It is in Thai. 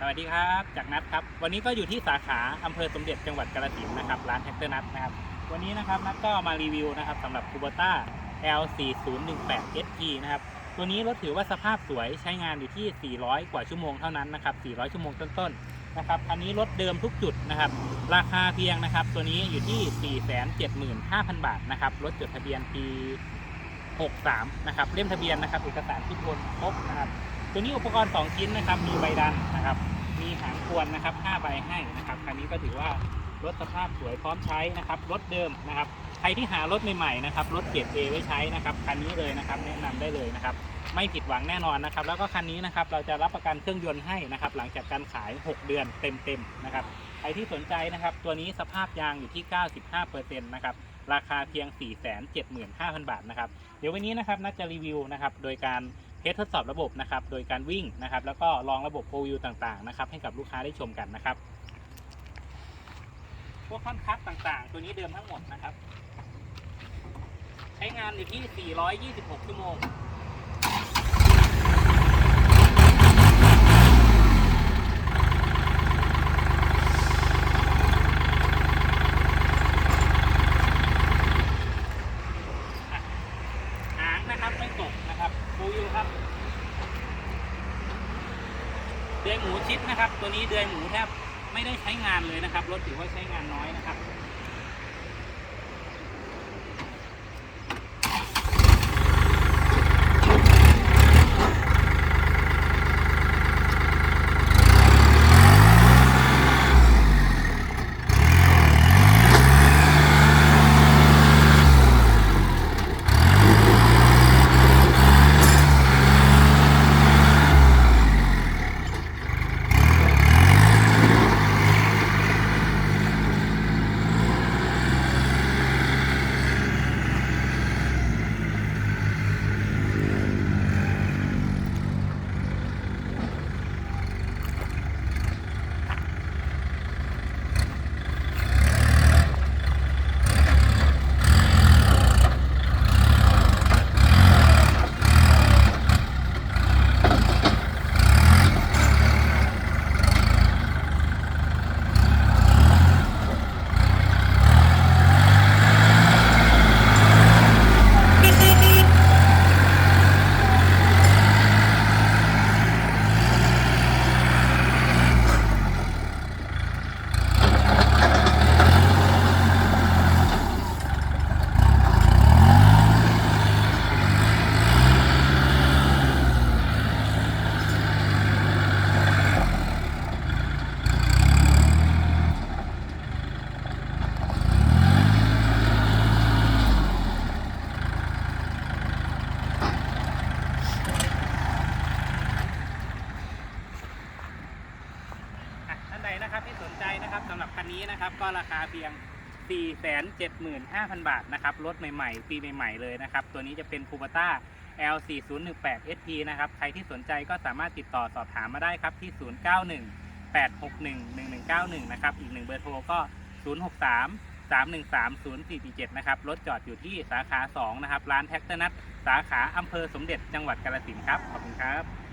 สวัสดีครับ จากนัดครับ วันนี้ก็อยู่ที่สาขาอำเภอสมเด็จจังหวัดกาฬสินธุ์นะครับ ร้านแท็กเตอร์นัทนะครับ วันนี้นะครับนัดก็มารีวิวนะครับสำหรับ Kubota L4018 SP นะครับ ตัวนี้รถถือว่าสภาพสวยใช้งานอยู่ที่ 400 กว่าชั่วโมงเท่านั้นนะครับ 400 ชั่วโมงต้นๆนะครับอันนี้รถเดิมทุกจุดนะครับ ราคาเพียงนะครับ ตัวนี้อยู่ที่ 475,000 บาทนะครับ รถจดทะเบียนปี 63 นะครับ เล่มทะเบียนนะครับ เอกสารที่คนครบนะครับ ตัวนี้อุปกรณ์ 2 ชิ้นนะครับ มีใบดันนะครับ มีหางควนนะครับ5ใบให้นะครับคันนี้ก็ถือว่ารถสภาพสวยพร้อมใช้นะครับ รถเดิมนะครับ ใครที่หารถใหม่ๆนะครับรถเกรด A ไว้ใช้นะครับคันนี้เลยนะครับ แนะนำได้เลยนะครับ ไม่ผิดหวังแน่นอนนะครับ แล้วก็คันนี้นะครับเราจะรับประกันเครื่องยนต์ให้นะครับ หลังจากการขาย 6 เดือนเต็มๆนะครับใครที่สนใจนะครับ ตัวนี้สภาพยางอยู่ที่ 95%นะครับราคาเพียง 475,000 บาทนะครับ เดี๋ยววันนี้นะครับนัดจะรีวิวนะครับ โดยการ สทดสอบระบบนะครับ โดยการวิ่งนะครับ แล้วก็ลองระบบโฟวิวต่างๆนะครับ ให้กับลูกค้าได้ชมกันนะครับ พวกคอนคับต่างๆ ตัวนี้เดิมทั้งหมดนะครับ ใช้งานอยู่ที่ 426 ชั่วโมง หางนะครับไม่ตกนะครับฟูอยู่ครับเดือยหมูชิดนะครับ ตัวนี้เดือยหมูแทบไม่ได้ใช้งานเลยนะครับรถถือว่าใช้งานน้อยนะครับ อะท่าน ใดนะครับที่สนใจนะครับสำหรับคันนี้นะครับ ก็ราคาเพียง 475,000 บาทนะครับรถใหม่ๆ ปีใหม่ๆเลยนะครับ ตัวนี้จะเป็น Kubota L4018 SP นะครับ ใครที่สนใจก็สามารถติดต่อสอบถามมาได้ครับที่ 091 861 1191 นะครับ อีกหนึ่งเบอร์โทรก็ 063 313 0447นะครับ รถจอดอยู่ที่สาขา 2 นะครับ ร้านแท็กเตอร์นัทสาขาอำเภอสมเด็จจังหวัดกาฬสินธุ์ครับ ขอบคุณครับ